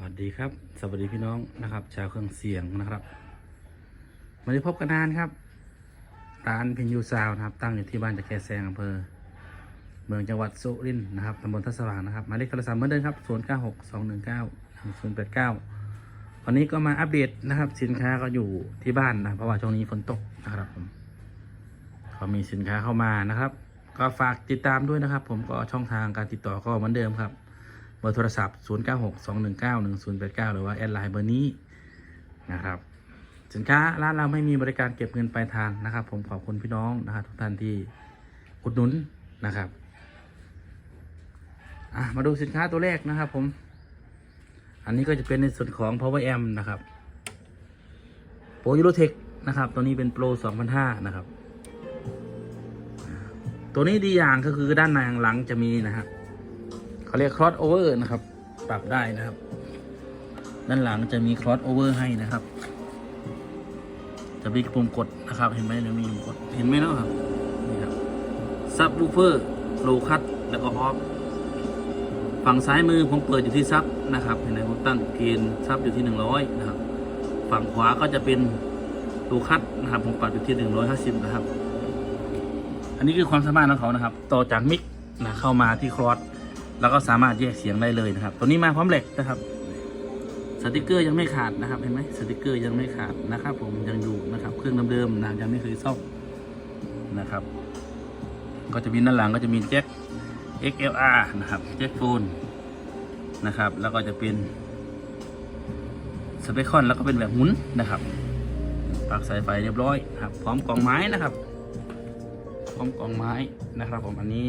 วัสดีครับ สวัสดีพี่น้องนะครับ ชาวเครื่องเสียงนะครับมาได้พบกันนานครับร้านพินยูซาวนะครับ ตั้งอยู่ที่บ้านตะแคแซงอำเภอ เมืองจังหวัดสุรินทร์นะครับตำบลทัศสว่างนะครับหมายเลขโทรศัพท์เหมือนเดิมครับ0 9 6 2 1 9 0 8 9วันนี้ก็มาอัปเดตนะครับ สินค้าก็อยู่ที่บ้านนะเพราะว่าช่วงนี้ฝนตกนะครับผมก็มีสินค้าเข้ามานะครับ ก็ฝากติดตามด้วยนะครับ ผมก็ช่องทางการติดต่อก็เหมือนเดิมครับ เบอร์โทรศัพท์ 0 9 6 2 1 9 1 0 8 9 หรือว่าแอดไลน์เบอร์นี้นะครับ สินค้าร้านเราไม่มีบริการเก็บเงินปลายทางนะครับ ผมขอบคุณพี่น้องนะครับทุกท่านที่อุดหนุนนะครับมาดูสินค้าตัวแรกนะครับผม อันนี้ก็จะเป็นในส่วนของ power amp นะครับโปรยูโรเทคนะครับ ตัวนี้เป็นโปร2005นะครับ ตัวนี้ดีอย่างก็คือด้านในหลังจะมีนะครับ เขาเรียก cross over นะครับ ปรับได้นะครับ ด้านหลังจะมี cross over ให้นะครับ จะมีปุ่มกดนะครับ เห็นไหมเดี๋ยวมีปุ่มกด เห็นไหมเนาะครับนี่ครับ subwoofer low cut แล้วก็ off ฝั่งซ้ายมือผมเปิดอยู่ที่ซับนะครับเห็นไหมผมตั้งเกณฑ์ซับอยู่ที่ 100 นะครับ ฝั่งขวาก็จะเป็น low cut นะครับ ผมปรับอยู่ที่ 150 นะครับ อันนี้คือความสามารถของเขานะครับ ต่อจากมิกนะเข้ามาที่ครอส แล้วก็สามารถแยกเสียงได้เลยนะครับ ตัวนี้มาพร้อมเหล็กนะครับสติกเกอร์ยังไม่ขาดนะครับเห็นไหมสติกเกอร์ยังไม่ขาดนะครับ ผมยังอยู่นะครับ เครื่องเดิมๆนะยังไม่เคยซ่อมนะครับ ก็จะมีด้านหลังก็จะมีแจ็ค XLR นะครับแจ็คโฟนนะครับ แล้วก็จะเป็นสเปคคอนแล้วก็เป็นแบบหมุนนะครับปลักสายไฟเรียบร้อยครับ พร้อมกล่องไม้นะครับ พร้อมกล่องไม้นะครับ ผมอันนี้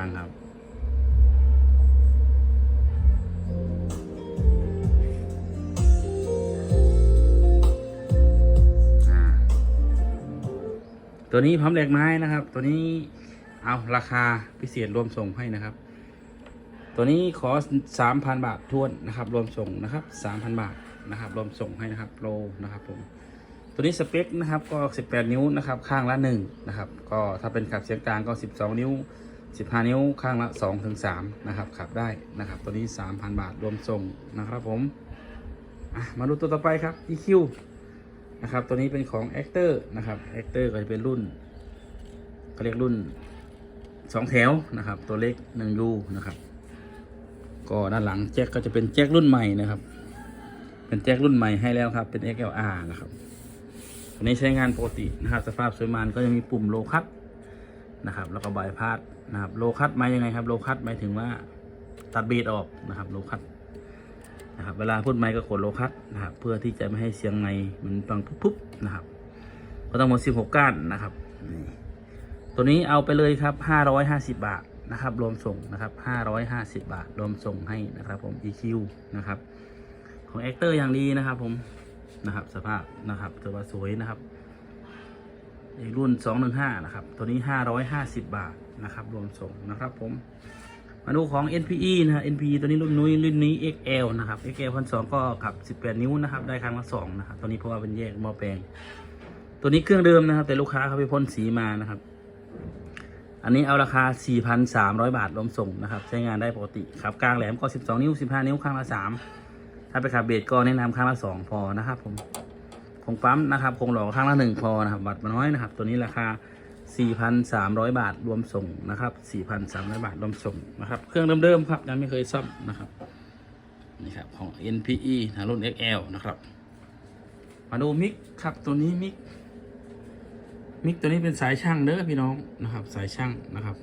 างครับ ตัวนี้พร้อมแหลกไม้นะครับ ตัวนี้เอาราคาพิเศษรวมส่งให้นะครับ ตัวนี้ขอสามพันบาททวนนะครับ รวมส่งนะครับสามพันบาทนะครับ รวมส่งให้นะครับโปรนะครับผมตัวนี้สเปคนะครับก็ 18 นิ้วนะครับ ข้างละ1นะครับ ก็ถ้าเป็นขับเสียงกลางก็ 12 นิ้ว 15 นิ้วข้างละ2ถึง3นะครับ ขับได้นะครับ ตัวนี้ 3,000 บาทรวมส่งนะครับผมมาดูตัวต่อไปครับ EQ นะครับ ตัวนี้เป็นของ Actor นะครับ Actor ก็จะเป็นรุ่นเขาเรียกรุ่น 2 แถวนะครับ ตัวเล็ก 1U นะครับ ก็ด้านหลังแจ็คก็จะเป็นแจ็ครุ่นใหม่นะครับ เป็นแจ็ครุ่นใหม่ให้แล้วครับ เป็น XLR นะครับอันนี้ใช้งานปกตินะครับ สภาพสวยมันก็จะมีปุ่มโลคัตนะครับ แล้วก็บายพาส นะครับโลคัตหมายังไงครับโลคัตหมายถึงว่าตัดเบสออกนะครับโลคัตนะครับเวลาพูดไมค์ก็กดโลคัตนะครับเพื่อที่จะไม่ให้เสียงไมค์มันฟังปุ๊บๆนะครับ ก็ต้องหมด16 ก้านนะครับนี่ตัวนี้เอาไปเลยครับ 550 บาทนะครับ รวมส่งนะครับ 550 บาท รวมส่งให้นะครับผม EQ นะครับ ของ Actor อร์อย่างดีนะครับผมนะครับ สภาพนะครับถือว่าสวยนะครับอีกรุ่น 215 นะครับ ตัวนี้ 550 บาท นะครับ รวมส่งนะครับผม มาดูของ NPE นะฮะ NPE ตัวนี้รุ่นนุ้ยรุ่นนี้ XL นะครับ XL พันสองก็ขับ 18 นิ้วนะครับ ได้ครั้งละ2นะครับ ตัวนี้เพราะว่าเป็นแยกหม้อแปลง ตัวนี้เครื่องเดิมนะครับ แต่ลูกค้าเขาไปพ่นสีมานะครับ อันนี้เอาราคา 4,300 บาทรวมส่งนะครับ ใช้งานได้ปกติขับกลางแหลมก็ 12 นิ้ว 15 นิ้วข้างละ3ถ้าไปขับเบสก็แนะนำข้างละสองพอนะครับผมคงปั๊มนะครับคงหล่อข้างละหนึ่งพอนะครับบัตรมาน้อยนะครับ ตัวนี้ราคา 4,300 บาทรวมส่งนะครับ 4,300 บาทรวมส่งนะครับ เครื่องเดิมๆครับยังไม่เคยซ่อมนะครับนี่ครับของ NPE นะรุ่น XL นะครับ มาดูมิกครับตัวนี้มิกมิกตัวนี้เป็นสายช่างเด้อพี่น้องนะครับ สายช่างนะครับ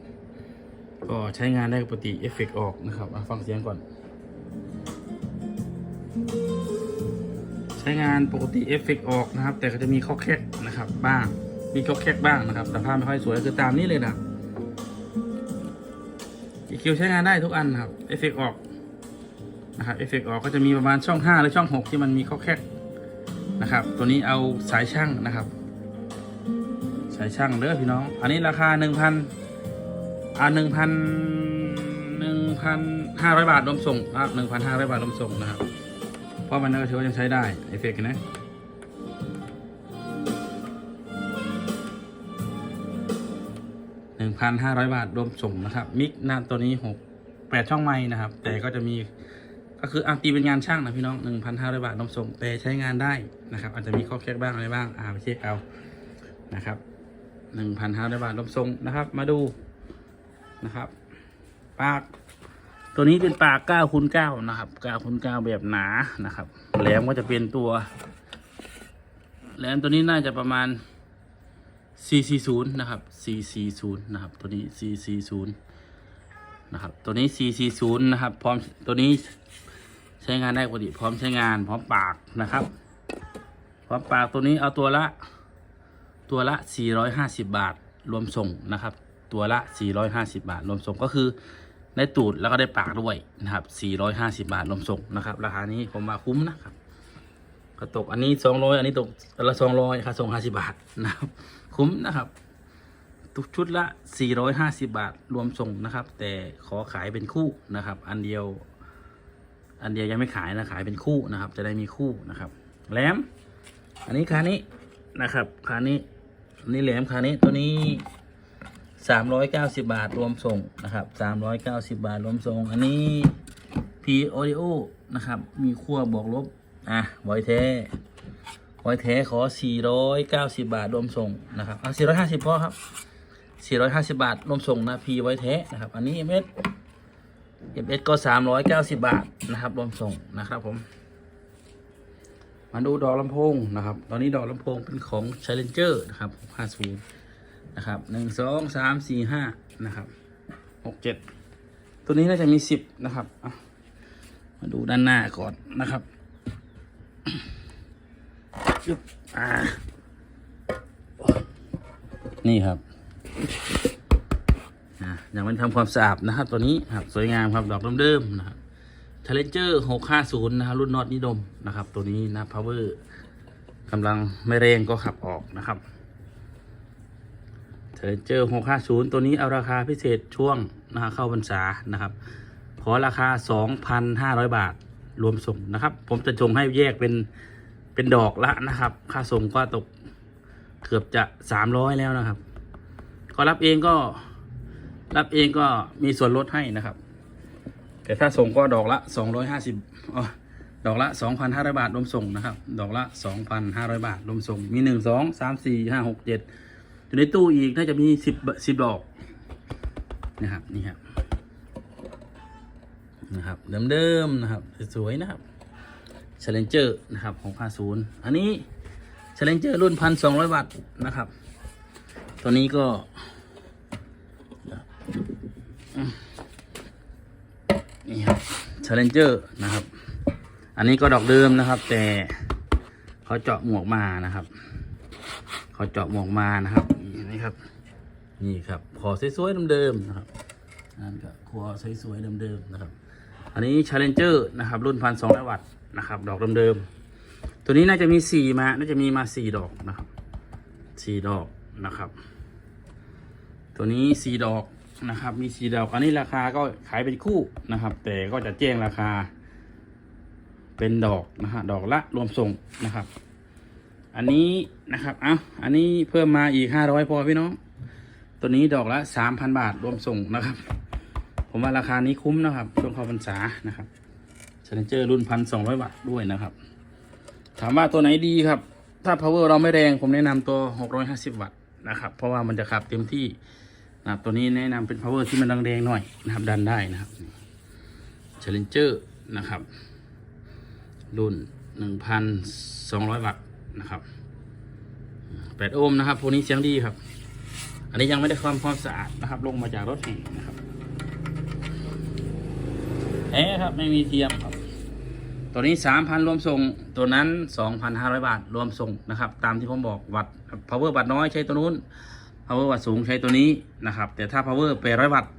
ก็ใช้งานได้ปกติเอฟเฟกต์ออกนะครับฟังเสียงก่อน ใช้งานปกติเอฟเฟกต์ออกนะครับ แต่ก็จะมีข้อแคกนะครับบ้าง มีข้อแคกบ้างนะครับแต่ภาพไม่ค่อยสวยคือตามนี้เลยนะครับ EQ ใช้งานได้ทุกอันครับเอฟเฟกต์ออกนะครับเอฟเฟกต์ออกก็จะมีประมาณช่อง 5 หรือช่อง 6 ที่มันมีข้อแคกนะครับ ตัวนี้เอาสายช่างนะครับ สายช่างเด้อพี่น้อง อันนี้ราคา 1,000อ่า1,000 1,500 บาทรวมส่งนะครับ1,500 บาทรวมส่งนะครับ เพราะมันก็ถือว่ายังใช้ได้เอฟเฟกต์นะ 1,500 บาทรวมส่งนะครับ มิกหน้าตัวนี้6 8ช่องไม้นะครับ แต่ก็จะมีก็คืออาตีเป็นงานช่างนะพี่น้อง 1,500 บาทรวมส่งแต่ใช้งานได้นะครับ อาจจะมีข้อแก้บ้างอะไรบ้างอ่าไปเช็คเอานะครับ 1,500 บาทรวมส่งนะครับ มาดูนะครับ ปาก ตัวนี้เป็นปาก9คูณ9นะครับ9คูณ9แบบหนานะครับแหลมก็จะเป็นตัวแหลมตัวนี้น่าจะประมาณ 440 นะครับ 440 นะครับ ตัวนี้ 440 นะครับ ตัวนี้ 440 นะครับ พร้อม ตัวนี้ใช้งานได้ปกติ พร้อมใช้งาน พร้อมปากนะครับ พร้อมปากตัวนี้เอาตัวละ ตัวละ 450 บาท รวมส่งนะครับ ตัวละ 450 บาท รวมส่งก็คือได้ตูดแล้วก็ได้ปากด้วยนะครับ 450 บาทรวมส่งนะครับ ราคานี้ผมว่าคุ้มนะครับ ก็ตกอันนี้สองร้อยอันนี้ตกอันละสองร้อยค่าส่งห้าสิบาทนะครับ คุ้มนะครับทุกชุดละสี่ร้อยห้าสิบาท รวมส่งนะครับ แต่ขอขายเป็นคู่นะครับ อันเดียว อันเดียวยังไม่ขายนะ ขายเป็นคู่นะครับ จะได้มีคู่นะครับ แหลม อันนี้คานี้นะครับคานี้อันนี้แหลมคานี้ตัวนี้สามร้อยเก้าสิบาท รวมส่งนะครับสามร้อยเก้าสิบาท รวมส่ง อันนี้พีโอริโอนะครับ มีขั้วบวกลบ อะไวแท้ ไวแท้ขอ 490 บาทรวมส่งนะครับอะ450พอครับ 450 บาทรวมส่งนะพีไวแท้นะครับ อันนี้ MS MS ก็ 390 บาทนะครับรวมส่งนะครับผม มาดูดอกลำโพงนะครับ ตอนนี้ดอกลำโพงเป็นของ Challenger นะครับ50นะครับ 1 2 3 4 5 นะครับ 6 7 ตัวนี้น่าจะมี 10 นะครับ มาดูด้านหน้าก่อนนะครับ นี่ครับอะยังไม่ทำความสะอาดนะครับ ตัวนี้ครับสวยงามครับดอกเดิมๆนะครับ Challenger 650 นะครับ รุ่นน็อตนิดมนะครับ ตัวนี้นะ power กำลังไม่แรงก็ขับออกนะครับ Challenger 650 ตัวนี้เอาราคาพิเศษช่วงนะฮะเข้าพรรษานะครับ ขอราคา 2,500 บาทรวมส่งนะครับ ผมจะส่งให้แยกเป็น เป็นดอกละนะครับ ค่าส่งก็ตกเกือบจะ300แล้วนะครับ ก็รับเองก็รับเองก็มีส่วนลดให้นะครับ แต่ถ้าส่งก็ดอกละ250อ๋อดอกละ2,500บาทรวมส่งนะครับ ดอกละ2,500บาทรวมส่ง มี1 2 3 4 5 6 7อยู่ในตู้อีกน่าจะมี10 10ดอกนะครับนี่ครับนะครับเดิมๆนะครับ สวยๆนะครับ Challenger นะครับ 650 อันนี้ Challenger รุ่น 1,200 วัตต์นะครับ ตัวนี้ก็ นี่ครับ Challenger นะครับ อันนี้ก็ดอกเดิมนะครับ แต่เขาเจาะหมวกมานะครับ เขาเจาะหมวกมานะครับ นี่ครับ นี่ครับ ขอสวยๆเดิมๆนะครับนั่นก็ครัวสวยๆเดิมๆนะครับ อันนี้ Challenger นะครับ รุ่นพันสองร้อยวัตต์ นะครับ ดอกเดิมๆตัวนี้น่าจะมีสี่มา น่าจะมีมาสี่ดอกนะครับสี่ดอกนะครับ ตัวนี้สี่ดอกนะครับ มีสี่ดอกอันนี้ราคาก็ขายเป็นคู่นะครับ แต่ก็จะแจ้งราคา เป็นดอกนะฮะดอกละรวมส่งนะครับ อันนี้นะครับเอ้าอันนี้เพิ่มมาอีกห้าร้อยพอพี่น้อง ตัวนี้ดอกละสามพันบาทรวมส่งนะครับ ผมว่าราคานี้คุ้มนะครับช่วงเข้าพรรษานะครับ Challenger รุ่นพันสองร้อยวัตต์ด้วยนะครับ ถามว่าตัวไหนดีครับ ถ้า power เราไม่แรงผมแนะนำตัวหกร้อยห้าสิบวัตต์นะครับ เพราะว่ามันจะขับเต็มที่นะครับตัวนี้แนะนำเป็น power ที่มันแรงๆหน่อยนะครับดันได้นะครับ Challenger นะครับ รุ่นหนึ่งพันสองร้อยวัตต์นะครับแปดโอห์มนะครับพวกนี้เสียงดีครับ อันนี้ยังไม่ได้ความความสะอาดนะครับ ลงมาจากรถแห่นะครับแท้ครับไม่มีเทียมครับ ตัวนี้สามพันรวมส่ง ตัวนั้นสองพันห้าร้อยบาท รวมส่งนะครับ ตามที่ผมบอกวัตต์ power วัตต์น้อยใช้ตัวนู้น power วัตต์สูงใช้ตัวนี้นะครับ แต่ถ้า power แปดร้อยวัตต์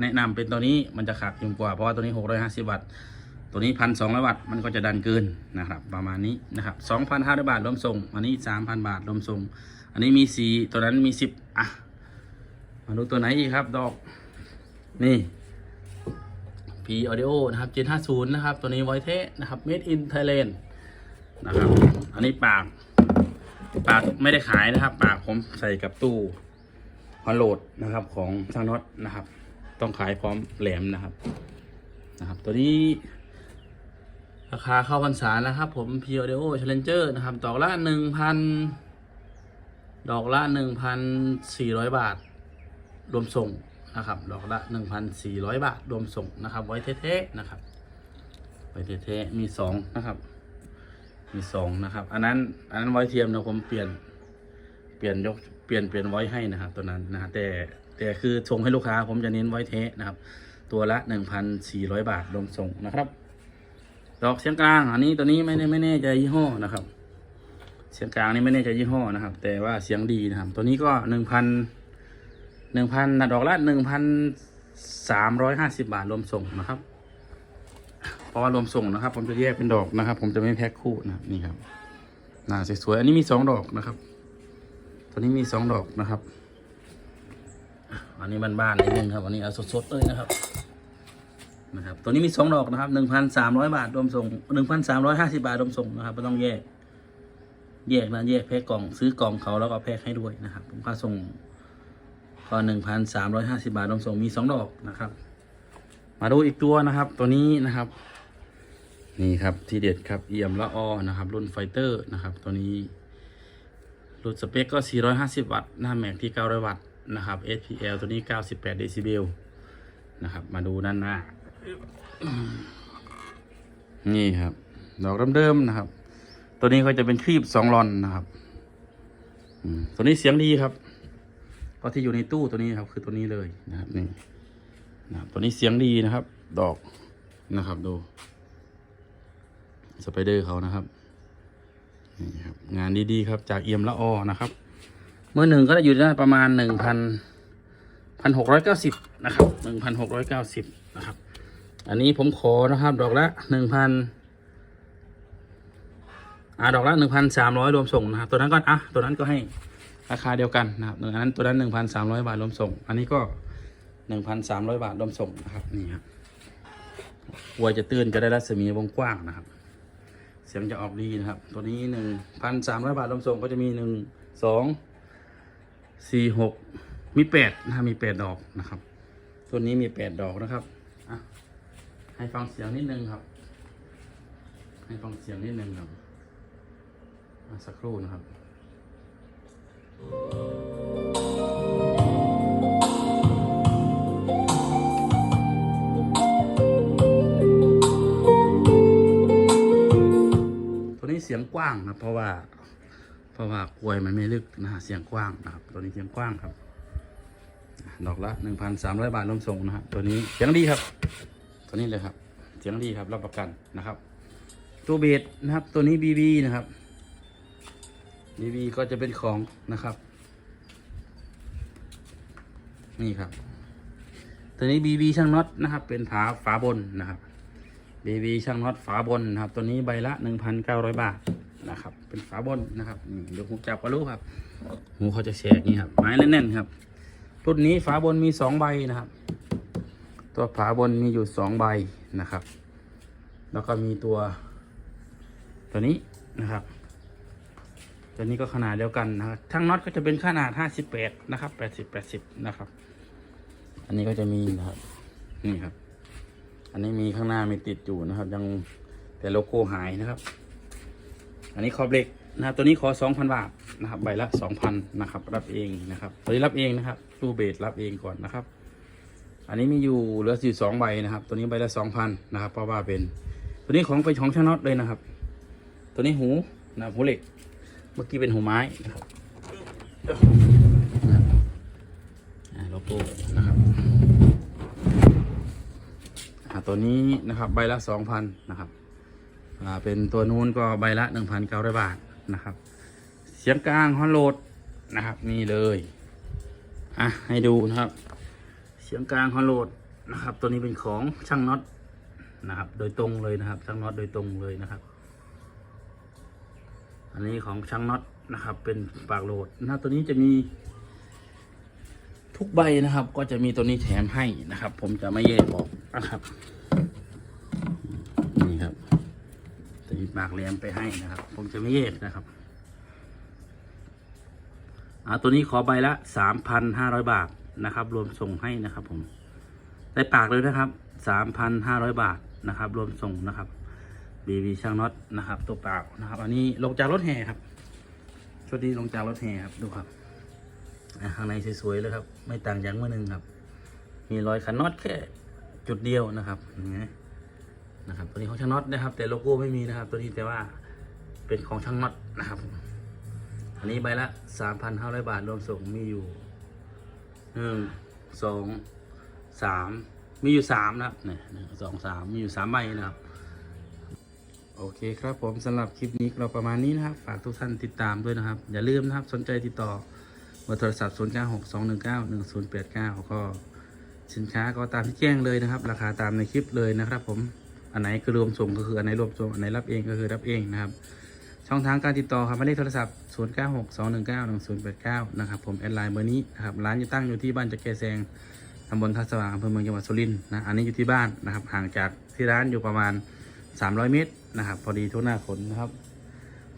แนะนำเป็นตัวนี้มันจะขาดเพียงกว่า เพราะว่าตัวนี้หกร้อยห้าสิบวัตต์ ตัวนี้พันสองร้อยวัตต์ มันก็จะดันเกินนะครับ ประมาณนี้นะครับสองพันห้าร้อยบาทรวมส่ง อันนี้สามพันบาทรวมส่ง อันนี้มีสีตัวนั้นมีสิบอะ มาดูตัวไหนอีกครับ ดอก นี่ P Audio นะครับ G50 นะครับ ตัวนี้ไวเทสนะครับ Made in Thailand นะครับ อันนี้ปาก ปากไม่ได้ขายนะครับ ปากผมใส่กับตู้ฮอนโหลดนะครับของช่างน็อตนะครับ ต้องขายพร้อมแหลมนะครับนะครับ ตัวนี้ราคาเข้าพรรษานะครับ ผม p ี o d e o Challenger นะครับ ดอกละหนึ่งพันดอกละหนึ่งพันสี่ร้อยบาท รวมส่ง นะครับดอกละหนึ่งพันสี่ร้อยบาทรวมส่งนะครับ ไว้เท่ๆนะครับ ไว้เท่ๆมีสองนะครับ มีสองนะครับ อันนั้นอันนั้นไว้เทียมนะผมเปลี่ยนเปลี่ยนยกเปลี่ยนเปลี่ยนไว้ให้นะครับตัวนั้นนะแต่แต่คือส่งให้ลูกค้าผมจะเน้นไว้เทะนะครับ ตัวละหนึ่งพันสี่ร้อยบาทรวมส่งนะครับ ดอกเสียงกลาง อันนี้ตัวนี้ไม่ได้ไม่แน่ใจยี่ห้อนะครับ เสียงกลางนี่ไม่แน่ใจยี่ห้อนะครับ แต่ว่าเสียงดีนะครับ ตัวนี้ก็หนึ่งพัน หนึ่งพันดอกละหนึ่งพันสามร้อยห้าสิบาทรวมส่งนะครับ เพราะว่ารวมส่งนะครับ ผมจะแยกเป็นดอกนะครับ ผมจะไม่แพ็คคู่นะนี่ครับหน้าสวยๆอันนี้มีสองดอกนะครับ ตัวนี้มีสองดอกนะครับอันนี้บ้านๆนิดนึงครับอันนี้เอาสดๆเลยนะครับนะครับ ตัวนี้มีสองดอกนะครับหนึ่งพันสามร้อยบาทรวมส่งหนึ่งพันสามร้อยห้าสิบาทรวมส่งนะครับไม่ต้องแยก แยกนะแยกแพ็คกล่องซื้อกล่องเขาแล้วก็แพ็คให้ด้วยนะครับผมค่าส่ง ก็หนึ่งพันสามร้อยห้าสิบาทรวมส่งมีสองดอกนะครับ มาดูอีกตัวนะครับ ตัวนี้นะครับ นี่ครับที่เด็ดครับเอี่ยมละออนะครับ รุ่นไฟเตอร์นะครับ ตัวนี้ รุ่นสเปคก็ 450 วัตต์หน้าแม็กที่ 900 วัตต์นะครับ SPL ตัวนี้ 98เดซิเบลนะครับ มาดูด้านหน้า นี่ครับ ดอกเดิมๆนะครับ ตัวนี้ก็จะเป็นครีบสองลอนนะครับตัวนี้เสียงดีครับ ก็ที่อยู่ในตู้ตัวนี้ครับ คือตัวนี้เลยนะครับนี่นะครับตัวนี้เสียงดีนะครับ ดอกนะครับดูสไปเดอร์เขานะครับนี่ครับ งานดีๆครับ จากเอี่ยมละออนะครับเมื่อหนึ่งก็จะอยู่ได้ประมาณหนึ่งพันพันหกร้อยเก้าสิบนะครับหนึ่งพันหกร้อยเก้าสิบนะครับ อันนี้ผมขอนะครับ ดอกละหนึ่งพันอ่าดอกละหนึ่งพันสามร้อยรวมส่งนะครับ ตัวนั้นก็อะตัวนั้นก็ให้ ราคาเดียวกันนะครับอันนั้นตัวนั้นหนึ่งพันสามร้อยบาทรวมส่ง อันนี้ก็หนึ่งพันสามร้อยบาทรวมส่งนะครับนี่ครับวัวจะตื่นจะได้รัศมีวงกว้างนะครับ เสียงจะออกดีนะครับ ตัวนี้หนึ่งพันสามร้อยบาทรวมส่งก็จะมีหนึ่งสองสี่หกมีแปดนะมีแปดดอกนะครับ ตัวนี้มีแปดดอกนะครับให้ฟังเสียงนิดนึงครับ ให้ฟังเสียงนิดนึงครับสักครู่นะครับ ตัวนี้เสียงกว้างครับเพราะว่า เพราะว่ากลวยมันไม่ลึกนะฮะเสียงกว้างนะครับ ตัวนี้เสียงกว้างครับ ดอกละหนึ่งพันสามร้อยบาทรวมส่งนะครับตัวนี้เสียงดีครับ ตัวนี้เลยครับ เสียงดีครับรับประกันนะครับ ตัวเบสนะครับ ตัวนี้บีบีนะครับ บีบีก็จะเป็นของนะครับ นี่ครับ ตัวนี้บีบีช่างน็อตนะครับ เป็นฝาฝาบนนะครับบีบีช่างน็อตฝาบนนะครับ ตัวนี้ใบละหนึ่งพันเก้าร้อยบาทนะครับ เป็นฝาบนนะครับนี่เดี๋ยวผมจับก็รู้ครับหูเขาจะแฉกนี่ครับไม้แน่นๆครับรุ่นนี้ฝาบนมีสองใบนะครับ ตัวฝาบนมีอยู่สองใบนะครับ แล้วก็มีตัว ตัวนี้นะครับ ตัวนี้ก็ขนาดเดียวกันนะครับทั้งน็อตก็จะเป็นขนาดห้าสิบแปดนะครับแปดสิบแปดสิบนะครับ อันนี้ก็จะมีนะครับ นี่ครับ อันนี้มีข้างหน้ามีติดอยู่นะครับ ยังแต่โลโก้หายนะครับ อันนี้ขอบเหล็กนะครับตัวนี้ขอสองพันบาทนะครับ ใบละสองพันนะครับ รับเองนะครับตัวนี้รับเองนะครับ ตู้เบสรับเองก่อนนะครับ อันนี้มีอยู่เหลืออยู่สองใบนะครับ ตัวนี้ใบละสองพันนะครับเพราะว่าเป็น ตัวนี้ของไปนของช่างน็อตเลยนะครับ ตัวนี้หูนะครับหูเหล็ก เมื่อกี้เป็นหูไม้นะครับอ่าโลโก้นะครับตัวนี้นะครับใบละสองพันนะครับเป็นตัวนู้นก็ใบละหนึ่งพันเก้าร้อยบาทนะครับ เสียงกลางฮอนโหลดนะครับนี่เลยอะให้ดูนะครับ เสียงกลางฮอนโหลดนะครับ ตัวนี้เป็นของช่างน็อตนะครับ โดยตรงเลยนะครับ ช่างน็อตโดยตรงเลยนะครับ อันนี้ของช่างน็อตนะครับ เป็นปากโหลดนะตัวนี้จะมี ทุกใบนะครับ ก็จะมีตัวนี้แถมให้นะครับ ผมจะไม่แยกออกนะครับนี่ครับจะมีปากแหลมไปให้นะครับ ผมจะไม่แยกนะครับอ่าตัวนี้ขอใบละสามพันห้าร้อยบาทนะครับ รวมส่งให้นะครับ ผมได้ปากเลยนะครับสามพันห้าร้อยบาทนะครับ รวมส่งนะครับ บีบีช่างน็อตนะครับ ตัวเปล่านะครับ อันนี้ลงจากรถแห่ครับชุดนี้ลงจากรถแห่ครับดูครับข้างในสวยๆเลยครับ ไม่ต่างจากเมื่อหนึ่งครับ มีรอยขันน็อตแค่จุดเดียวนะครับอย่นะครับ ตัวนี้ของช่างน็อตนะครับ แต่โลโก้ไม่มีนะครับ ตัวนี้แต่ว่าเป็นของช่างน็อตนะครับ อันนี้ใบละสามพันห้าร้อยบาทรวมส่งมีอยู่หนึ่งสองสามมีอยู่สามนะครับเนี่ยหนึ่งสองสามมีอยู่สามใบนะครับ โอเคครับผมสำหรับคลิปนี้เราประมาณนี้นะครับ ฝากทุกท่านติดตามด้วยนะครับ อย่าลืมนะครับสนใจติดต่อเบอร์โทรศัพท์ 0 9 6 2 1 9 1 0 8 9 ก็สินค้าก็ตามที่แจ้งเลยนะครับ ราคาตามในคลิปเลยนะครับผมอันไหนคือรวมส่งก็คืออันไหนรวมส่งอันไหนรับเองก็คือรับเองนะครับ ช่องทางการติดต่อครับหมายเลขโทรศัพท์ 0 9 6 2 1 9 1 0 8 9 นะครับผมแอดไลน์เบอร์นี้นะครับร้านอยู่ตั้งอยู่ที่บ้านจักรแกแซงตำบลท่าสว่างอำเภอเมืองจังหวัดสุรินทร์นะอันนี้อยู่ที่บ้านนะครับห่างจากที่ร้านอยู่ประมาณ 300 เมตร นะครับ พอดีทุกหน้าฝนนะครับ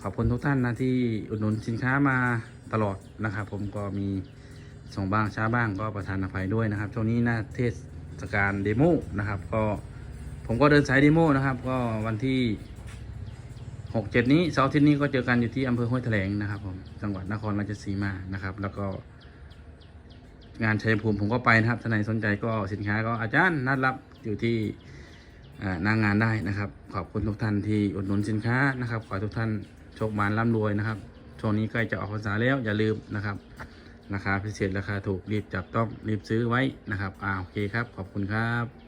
ขอบคุณทุกท่านนะที่อุดหนุนสินค้ามาตลอดนะครับ ผมก็มีส่งบ้างช้าบ้างก็ประทานอภัยด้วยนะครับ ช่วงนี้หน้าเทศกาลเดโมนะครับ ก็ผมก็เดินสายเดโมนะครับ ก็วันที่หกเจ็ดนี้เสาร์ทิตย์นี้ก็เจอกันอยู่ที่อำเภอห้วยแถลงนะครับ ผมจังหวัดนครราชสีมานะครับ แล้วก็ งานชัยภูมิผมก็ไปนะครับท่านไหนสนใจก็สินค้าก็อาจารย์นัดรับอยู่ที่ หนางงานได้นะครับ ขอบคุณทุกท่านที่อุดหนุนสินค้านะครับ ขอให้ทุกท่านโชคมานร่ำรวยนะครับช่วงนี้ใกล้จะออกพรรษาแล้วอย่าลืมนะครับราคาพิเศษราคาถูกรีบจับต้องรีบซื้อไว้นะครับอ่าโอเคครับ ขอบคุณครับ